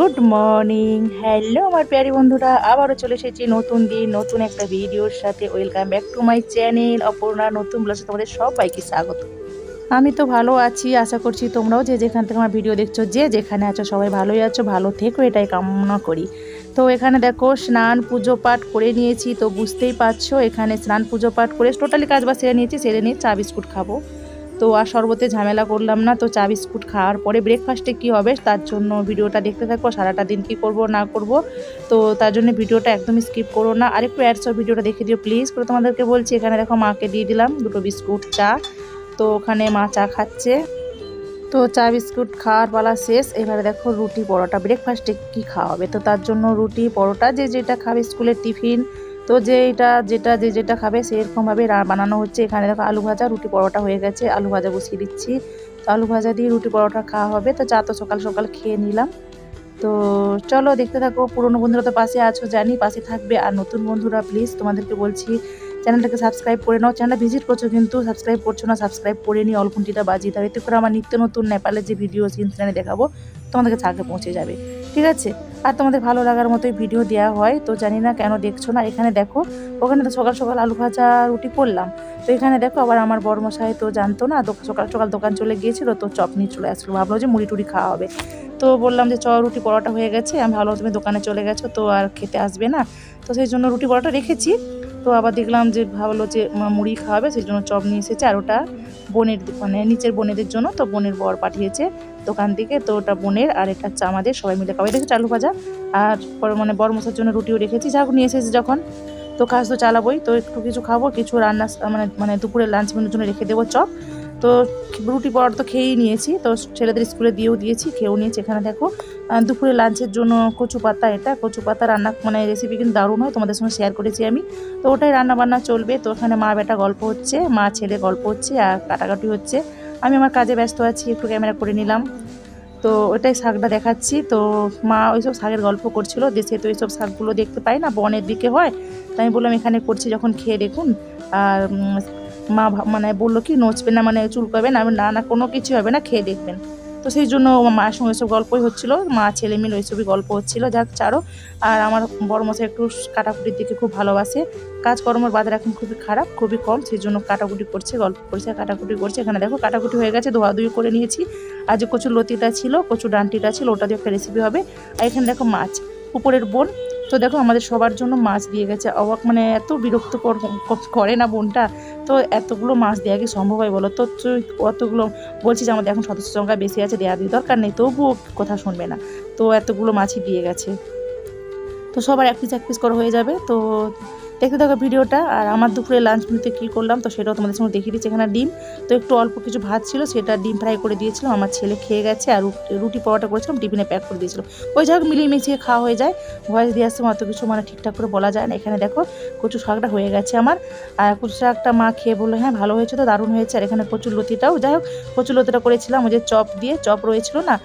Good morning. Hello আমার প্যারি বন্ধুরা, আবারও চলে এসেছি নতুন দিন, নতুন একটা ভিডিওর সাথে। Welcome back to my channel Aparna, নতুন ব্লগে তোমাদের সবাইকে স্বাগত। আমি তো ভালো আছি, আশা করছি তোমরাও যে যেখান থেকে আমার ভিডিও দেখছ, যে যেখানে আছো, সবাই ভালোই আছো, ভালো থেকো, এটাই কামনা করি। তো এখানে দেখো স্নান পুজো পাঠ করে নিয়েছি, তো বুঝতেই পারছ, এখানে স্নান পুজো পাঠ করে টোটালি কাজ বাজ সেরে নিয়েছি, সেরে নিয়ে চা, বিস্কুট খাব। তো আর শরবতে ঝামেলা করলাম না, তো চা বিস্কুট খাওয়ার পরে ব্রেকফাস্টে কি হবে তার জন্য ভিডিওটা দেখতে থাকব, সারাটা দিন কি করব, না করব। তো তার জন্য ভিডিওটা একদমই স্কিপ করো না। আর একটু অ্যাডস ভিডিওটা দেখে দিও প্লিজ করে তোমাদেরকে বলছি, এখানে দেখো মাকে দিয়ে দিলাম দুটো বিস্কুট, চা। তো ওখানে মা চা খাচ্ছে। তো চা বিস্কুট খাওয়ার পালা শেষ। এবারে দেখো রুটি পরোটা ব্রেকফাস্টে কি খাওয়া হবে? তো তার জন্য রুটি, পরোটা, যে যেটা খাবে স্কুলের টিফিন তো যে এটা, যেটা, যে যেটা খাবে সেরকমভাবে বানানো হচ্ছে। এখানে দেখো আলু ভাজা, রুটি পরোটা হয়ে গেছে। আলু ভাজা বসিয়ে দিচ্ছি। তো আলু ভাজা দিয়ে রুটি পরোটা খাওয়া হবে। তো চা তো সকাল সকাল খেয়ে নিলাম। তো চলো দেখতে থাকো। পুরনো বন্ধুরা তো পাশে আছো, জানি পাশে থাকবে। আর নতুন বন্ধুরা প্লিজ তোমাদেরকে বলছি, চ্যানেলটাকে সাবস্ক্রাইব করে নাও। চ্যানেলটা ভিজিট করছ কিন্তু সাবস্ক্রাইব করছ না সাবস্ক্রাইব করে নিয়ে অলকুন্টিটা বাজিয়ে দাও। এতে করে আমার নিত্য নতুন নেপালের যে ভিডিও সিনসিনারি দেখাবো, তোমাদেরকে আগে পৌঁছে যাবে। ঠিক আছে? আর তোমাদের ভালো লাগার মতোই ভিডিও দেওয়া হয়, তো জানি না কেন দেখছ না। এখানে দেখো, ওখানে তো সকাল সকাল আলু ভাজা রুটি করলাম। তো এখানে দেখো আবার আমার বড়মশাই তো জানতো না সকাল সকাল দোকান চলে গিয়েছিল, তো চপ নিয়ে চলে আসলো। ভাবলো যে মুড়ি টুড়ি খাওয়া হবে। তো বললাম যে চ রুটি পরোটা হয়ে গেছে। আমি ভালো তুমি দোকানে চলে গেছো, তো আর খেতে আসবে না। তো সেই জন্য রুটি পরোটা রেখেছি। তো আবার দেখলাম যে ভাবলো যে মুড়ি খাওয়াবে, সেই জন্য চপ নিয়ে এসেছে আর ওটা বোনের মানে নিচের বোনেদের জন্য তো বোনের বর পাঠিয়েছে দোকান থেকে। তো ওটা বোনের আর এটা হচ্ছে আমাদের সবাই মিলে খাওয়াই দেখেছি আলু ভাজা। আর পরে মানে বর মশার জন্য রুটিও রেখেছি। যা নিয়ে এসেছি যখন। তো কাজ তো চালাবোই। তো একটু কিছু খাব, কিছু রান্না মানে মানে দুপুরে লাঞ্চ মেনুর জন্য রেখে দেবো চপ। তো রুটি পরোটা তো খেয়েই নিয়েছি। তো ছেলেদের স্কুলে দিয়েও দিয়েছি, খেয়েও নিয়েছি এখানে দেখো। দুপুরে লাঞ্চের জন্য কচু পাতা এটা, কচু পাতা রান্না মানে রেসিপি কিন্তু দারুণ হয়, তোমাদের সঙ্গে শেয়ার করেছি আমি। তো ওটাই রান্না বান্না চলবে, তো ওখানে মা বেটা গল্প হচ্ছে, মা ছেলে গল্প হচ্ছে আর কাটাকাটি হচ্ছে। আমি আমার কাজে ব্যস্ত আছি, একটু ক্যামেরা করে নিলাম। তো ওটাই শাকটা দেখাচ্ছি, তো মা ওইসব শাকের গল্প করছিল, দেশে তো এইসব শাকগুলো দেখতে পাই না, বনের দিকে হয়। তাই আমি বললাম এখানে করছি যখন খেয়ে দেখুন। আর মা মানে বলল কি, নচবে না মানে চুল চুলকাবে না না না, কোনো কিছু হবে না, খেয়ে দেখবেন। তো সেই জন্য মায়ের সঙ্গে ওইসব গল্পই হচ্ছিল। মা, ছেলে মিলে ওইসবই গল্প হচ্ছিল। যাক চারো আর আমার বড় মশাই একটু কাটাকুটির দিকে খুব ভালোবাসে। কাজকর্মের বাজার এখন খুবই খারাপ, খুবই কম, সেই জন্য কাটাকুটি করছে, গল্প করছে, কাটাকুটি করছে। এখানে দেখো, কাটাকুটি হয়ে গেছে, ধোয়াধুয়ি করে নিয়েছি। আর যে কচুর লতিটা ছিল, কচুর ডান্টিটা ছিল, ওটা দিয়ে একটা রেসিপি হবে। আর এখানে দেখো মাছ, উপরের বোন তো দেখো আমাদের সবার জন্য মাছ দিয়ে গেছে। অবাক মানে এত বিরক্ত করে না বোনটা? তো এতগুলো মাছ দেওয়া কি সম্ভব হয় বলো? তো অতগুলো বলছি যে আমাদের এখন সদস্য সংখ্যা বেশি আছে দেওয়া দিয়ে দরকার নেই, তবুও কথা শুনবে না। তো এতগুলো মাছই দিয়ে গেছে। তো সবার এক পিস এক পিস করে হয়ে যাবে। তো দেখতে থাকো ভিডিওটা, আর আমার দুপুরে লাঞ্চ মেনুতে কী করলাম, তো সেটাও তোমাদের সঙ্গে দেখিয়ে দিচ্ছি। এখানে ডিম, তো একটু অল্প কিছু ভাত ছিল, সেটা ডিম ফ্রাই করে দিয়েছিলাম, আমার ছেলে খেয়ে গেছে, আর রুটি- রুটি পরোটা করেছিলাম, টিফিনে প্যাক করে দিয়েছিলাম। ওই যাই হোক মিলিয়ে মিশিয়ে খাওয়া হয়ে যায়। ভয়েস দিয়ে আসছে, অত কিছু মানে ঠিকঠাক করে বলা যায় না। এখানে দেখো, কচু শাকটা হয়ে গেছে আমার, আর কচু শাকটা মা খেয়ে বলল হ্যাঁ ভালো হয়েছে তো, দারুণ হয়েছে। আর এখানে কচুর লতিটাও, যাই হোক, কচুর লতিটা করেছিলাম, ওই যে চপ দিয়ে, চপ রয়েছিল না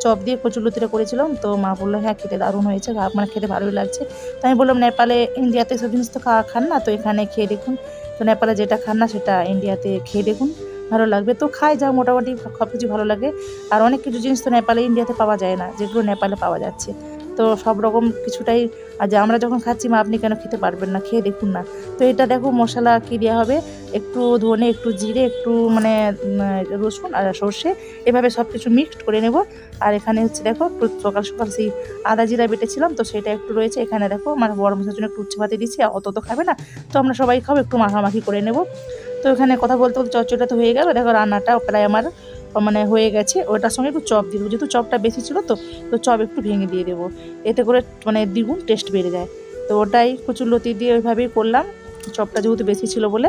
চপ দিয়ে কচুর লতিটা করেছিলাম, তো মা বলল হ্যাঁ খেতে দারুণ হয়েছে মানে খেতে ভালোই লাগছে। তো আমি বললাম, নেপালে, ইন্ডিয়াতে সব তো খাওয়া খান না, তো এখানে খেয়ে দেখুন। তো নেপালে যেটা খান না, সেটা ইন্ডিয়াতে খেয়ে দেখুন, ভালো লাগবে। তো খাই যা, মোটামুটি সব কিছু ভালো লাগে। আর অনেক কিছু জিনিস তো নেপালে, ইন্ডিয়াতে পাওয়া যায় না, যেগুলো নেপালে পাওয়া যাচ্ছে। তো সব রকম কিছুটাই যে আমরা যখন খাচ্ছি মা আপনি কেন খেতে পারবেন না? খেয়ে দেখুন না। তো এটা দেখো মশলা কী দেওয়া হবে? একটু ধনে, একটু জিরে, একটু মানে রসুন আর সর্ষে, এভাবে সব কিছু মিক্সড করে নেব। আর এখানে হচ্ছে দেখো একটু সকাল সকাল সেই আদা জিরা বেটেছিলাম, তো সেটা একটু রয়েছে। এখানে দেখো মানে বড় মশার জন্য একটু উচ্ছে দিচ্ছি অত তো খাবে না। তো আমরা সবাই খাব, একটু মাখামাখি করে নেব। তো এখানে কথা বলতে বলতে চচ্চড়িটা তো হয়ে গেল। দেখো রান্নাটা প্রায় আমার মানে হয়ে গেছে, ওটার সঙ্গে একটু চপ দিয়ে দেবো। যেহেতু চপটা বেশি ছিল তো তো চপ একটু ভেঙে দিয়ে দেবো। এতে করে মানে দ্বিগুণ টেস্ট বেড়ে যায়। তো ওটাই লতি দিয়ে ওইভাবেই করলাম। চপটা যেহেতু বেশি ছিল বলে।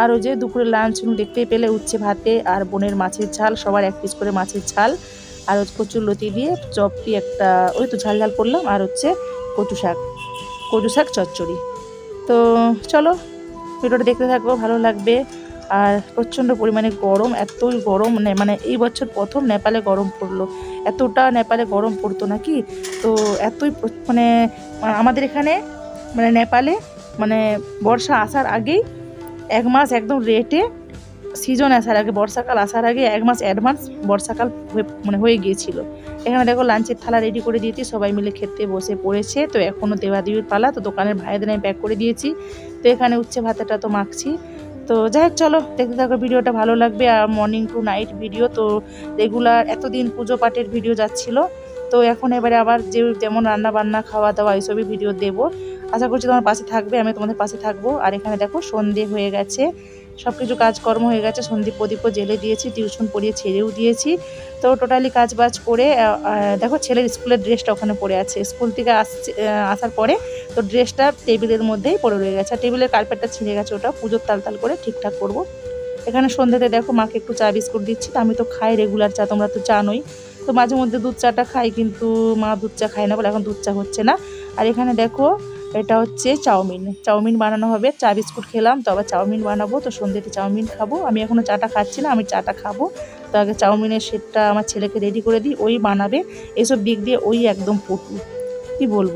আর ওই যে দুপুরে লাঞ্চ দেখতেই পেলে উচ্ছে ভাতে আর বোনের মাছের ঝাল, সবার এক পিস করে মাছের ঝাল। আর কচুর লতি দিয়ে চপ দিয়ে একটা, ওই তো ঝাল ঝাল করলাম। আর হচ্ছে কচু শাক কচু শাক চচ্চড়ি। তো চলো, ভিডিওটা দেখতে থাকো, ভালো লাগবে। আর প্রচণ্ড পরিমাণে গরম, এতই গরম মানে মানে এই বছর প্রথম নেপালে গরম পড়ল। এতটা নেপালে গরম পড়তো নাকি? তো এতই মানে আমাদের এখানে মানে নেপালে মানে বর্ষা আসার আগেই এক মাস একদম রেটে সিজন আসার আগে, বর্ষাকাল আসার আগে এক মাস অ্যাডভান্স বর্ষাকাল মানে হয়ে গিয়েছিল। এখানে দেখো লাঞ্চের থালা রেডি করে দিয়েছি, সবাই মিলে খেতে বসে পড়েছে। তো এখনও দেওয়া দেবীর পালা, তো দোকানের ভাইদের আমি প্যাক করে দিয়েছি। তো এখানে উচ্ছে ভাতাটা তো মাখছি। তো যাই হোক, চলো, দেখতে থাকো, ভিডিওটা ভালো লাগবে, আর মর্নিং টু নাইট ভিডিও তো রেগুলার এতদিন পুজো পাঠের ভিডিও যাচ্ছিল। তো এখন এবারে আবার যে যেমন রান্না বান্না, খাওয়া দাওয়া, এইসবই ভিডিও দেবো। আশা করছি তোমার পাশে থাকবে, আমি তোমাদের পাশে থাকব। আর এখানে দেখো, সন্ধে হয়ে গেছে। সব কিছু কাজকর্ম হয়ে গেছে, সন্দীপ প্রদীপও জেলে দিয়েছি, টিউশন পড়িয়ে ছেড়েও দিয়েছি। তো টোটালি কাজ বাজ করে দেখো ছেলের স্কুলের ড্রেসটা ওখানে পড়ে আছে। স্কুল থেকে আসছে আসার পরে তো ড্রেসটা টেবিলের মধ্যেই পড়ে রয়ে গেছে। আর টেবিলের কার্পেটটা ছিঁড়ে গেছে, ওটা পুজোর তাল তাল করে ঠিকঠাক করব। এখানে সন্ধ্যেতে দেখো মাকে একটু চা, বিস্কুট দিচ্ছি, তো আমি তো খাই রেগুলার চা, তোমরা তো জানোই। তো মাঝে মধ্যে দুধ চাটা খাই, কিন্তু মা দুধ চা খায় না বলে এখন দুধ চা হচ্ছে না। আর এখানে দেখো এটা হচ্ছে চাউমিন। চাউমিন বানানো হবে। চা বিস্কুট খেলাম, তো আবার চাউমিন বানাবো। তো সন্ধ্যেতে চাউমিন খাব। আমি এখনও চাটা খাচ্ছি না, আমি চাটা খাব। তো আগে চাউমিনের সেটটা আমার ছেলেকে রেডি করে দিই, ওই বানাবে। এসব দিক দিয়ে ওই একদম পটু। কি বলব?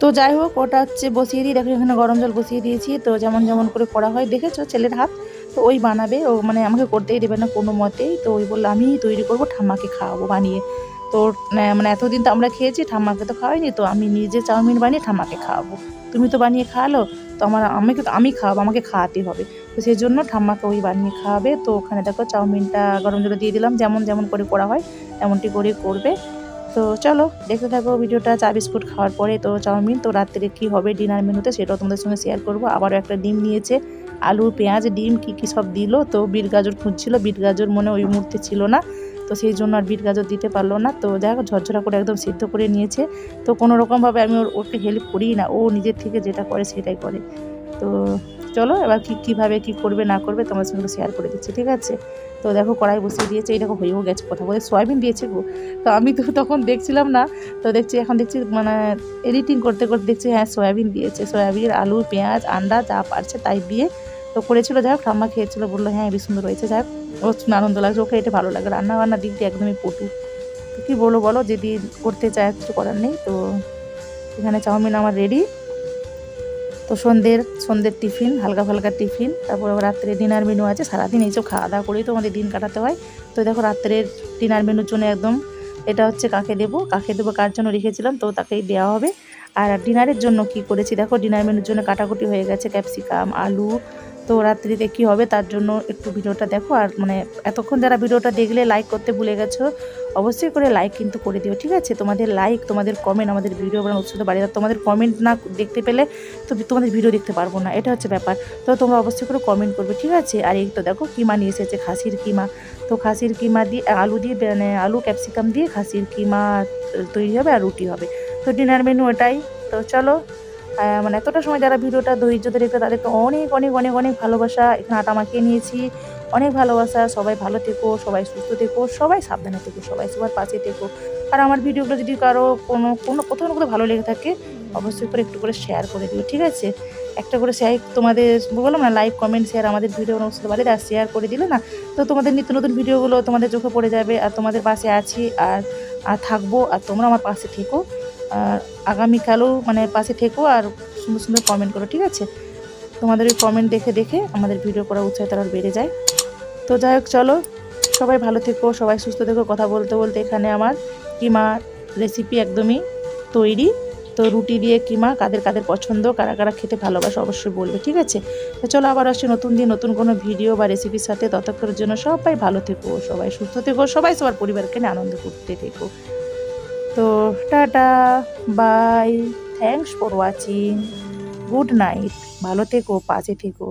তো যাই হোক, ওটা হচ্ছে বসিয়ে দিই। দেখো এখানে গরম জল বসিয়ে দিয়েছি। তো যেমন যেমন করে করা হয়, দেখেছ ছেলের হাত? তো ওই বানাবে। ও মানে আমাকে করতেই দেবে না কোনো মতেই। তো ওই বলল আমি তৈরি করব, ঠাম্মাকে খাওয়াবো বানিয়ে। তো মানে এতদিন তো আমরা খেয়েছি, ঠাম্মাকে তো খাওয়াইনি, তো আমি নিজে চাউমিন বানিয়ে ঠাম্মাকে খাওয়াবো। তুমি তো বানিয়ে খাওয়ালো, তো আমার, আমাকে তো, আমি খাওয়াবো, আমাকে খাওয়াতে হবে। তো সেই জন্য ঠাম্মাকে ওই বানিয়ে খাওয়াবে, তো ওখানে দেখো চাউমিনটা গরম জলে দিয়ে দিলাম, যেমন যেমন করে করা হয়, তেমনটি করে করবে। তো চলো, দেখতে থাকো ভিডিওটা, চা বিস্কুট খাওয়ার পরে তো চাউমিন, তো রাত্রে কী হবে ডিনার মেনুতে সেটাও তোমাদের সঙ্গে শেয়ার করব। আবারও একটা ডিম নিয়েছে, আলু, পেঁয়াজ, ডিম, কী কী সব দিল, তো বিট গাজর খুঁজছিল, বিট গাজর মনে ওই মুহূর্তে ছিল না। তো সেই জন্য আর বিট গাজর দিতে পারল না। তো দেখো ঝরঝরা করে একদম সিদ্ধ করে নিয়েছে। তো কোনো রকমভাবে আমি ওর ওকে হেল্প করি না। ও নিজের থেকে যেটা করে সেটাই করে। তো চলো, এবার কী, কীভাবে কী করবে, না করবে তোমার সঙ্গে শেয়ার করে দিচ্ছি, ঠিক আছে? তো দেখো, কড়াই বসিয়ে দিয়েছে। এই দেখো, হয়েও গেছে কথা বলে। সয়াবিন দিয়েছে গো। তো আমি তো তখন দেখছিলাম না। তো দেখছি, এখন দেখছি মানে এডিটিং করতে করতে দেখছি হ্যাঁ সয়াবিন দিয়েছে। সয়াবিন আলু, পেঁয়াজ আন্ডা যা পারছে তাই দিয়ে তো করেছিল। যাই হোক, ঠাম্মা খেয়েছিল, বলল হ্যাঁ হেবি সুন্দর হয়েছে। যাই হোক ও আনন্দ লাগছে, ওকে এটা ভালো লাগে। রান্না বান্নার দিক দিয়ে একদমই পটু। তো কী বলো বলো যদি করতে চায় কিছু করার নেই। তো এখানে চাউমিন আমার রেডি তো সন্ধ্যের সন্ধ্যের টিফিন হালকা ফালকা টিফিন তারপর রাত্রে ডিনার মেনু আছে, সারাদিন এইসব খাওয়া দাওয়া করেই তো আমাদের দিন কাটাতে হয়। তো দেখো রাত্রের ডিনার মেনুর জন্য একদম এটা হচ্ছে কাকে দেবো কাকে দেবো, কার জন্য রেখেছিলাম, তো তাকেই দেওয়া হবে। আর ডিনারের জন্য কি করেছি, দেখো ডিনার মেনুর জন্য কাটাকুটি হয়ে গেছে ক্যাপসিকাম আলু তো রাত্রিতে কী হবে তার জন্য একটু ভিডিওটা দেখো। আর মানে এতক্ষণ যারা ভিডিওটা দেখলে লাইক করতে ভুলে গেছো, অবশ্যই করে লাইক কিন্তু করে দিও, ঠিক আছে? তোমাদের লাইক তোমাদের কমেন্ট আমাদের ভিডিও বানানো উৎসাহ বাড়িয়ে। তোমাদের কমেন্ট না দেখতে পেলে তো তোমাদের ভিডিও দেখতে পারব না, এটা হচ্ছে ব্যাপার। তো তোমরা অবশ্যই করে কমেন্ট করবে, ঠিক আছে? আর এই তো দেখো, কিমা নিয়ে এসেছে খাসির কিমা। তো খাসির কিমা দিয়ে আলু দিয়ে মানে আলু ক্যাপসিকাম দিয়ে খাসির কিমা তৈরি হবে আর রুটি হবে। তো ডিনার মেনু এটাই। তো চলো মানে এতটা সময় যারা ভিডিওটা ধৈর্য ধরে তাদেরকে অনেক অনেক অনেক অনেক ভালোবাসা। এখানে আটা মাখিয়ে নিয়েছি। অনেক ভালোবাসা। সবাই ভালো থেকো, সবাই সুস্থ থেকো, সবাই সাবধানে থেকো, সবাই সবার পাশে থেকো। আর আমার ভিডিওগুলো যদি কারও কোনো কোনো, কোথাও না কোথাও ভালো লেগে থাকে, অবশ্যই করে একটু করে শেয়ার করে দিও, ঠিক আছে? একটা করে শেয়ার তোমাদের বললাম না লাইক কমেন্ট শেয়ার আমাদের ভিডিও অনুষ্ঠিত বাড়িতে আর শেয়ার করে দিলে না, তো তোমাদের নিত্য নতুন ভিডিওগুলো তোমাদের চোখে পড়ে যাবে, আর তোমাদের পাশে আছি, আর আর থাকব, আর তোমরা আমার পাশে থেকো। আগামীকালও মানে পাশে থেকো আর সুন্দর সুন্দর কমেন্ট করো, ঠিক আছে? তোমাদের ওই কমেন্ট দেখে দেখে আমাদের ভিডিও করার উৎসাহ তারা বেড়ে যায়। তো যাই হোক, চলো, সবাই ভালো থেকো, সবাই সুস্থ থেকো, কথা বলতে বলতে এখানে আমার কিমা রেসিপি একদমই তৈরি। তো রুটি দিয়ে কিমা কাদের কাদের পছন্দ, কারা কারা খেতে ভালোবাসে অবশ্যই বলবে, ঠিক আছে? তো চলো আবার আসছি নতুন দিন, নতুন কোনো ভিডিও বা রেসিপির সাথে। ততক্ষণের জন্য সবাই ভালো থেকো, সবাই সুস্থ থেকো, সবাই সবার পরিবারকে নিয়ে আনন্দ করতে থেকো। তো tata bye. Thanks for watching good night ভালো থেকো পাশে থেকো।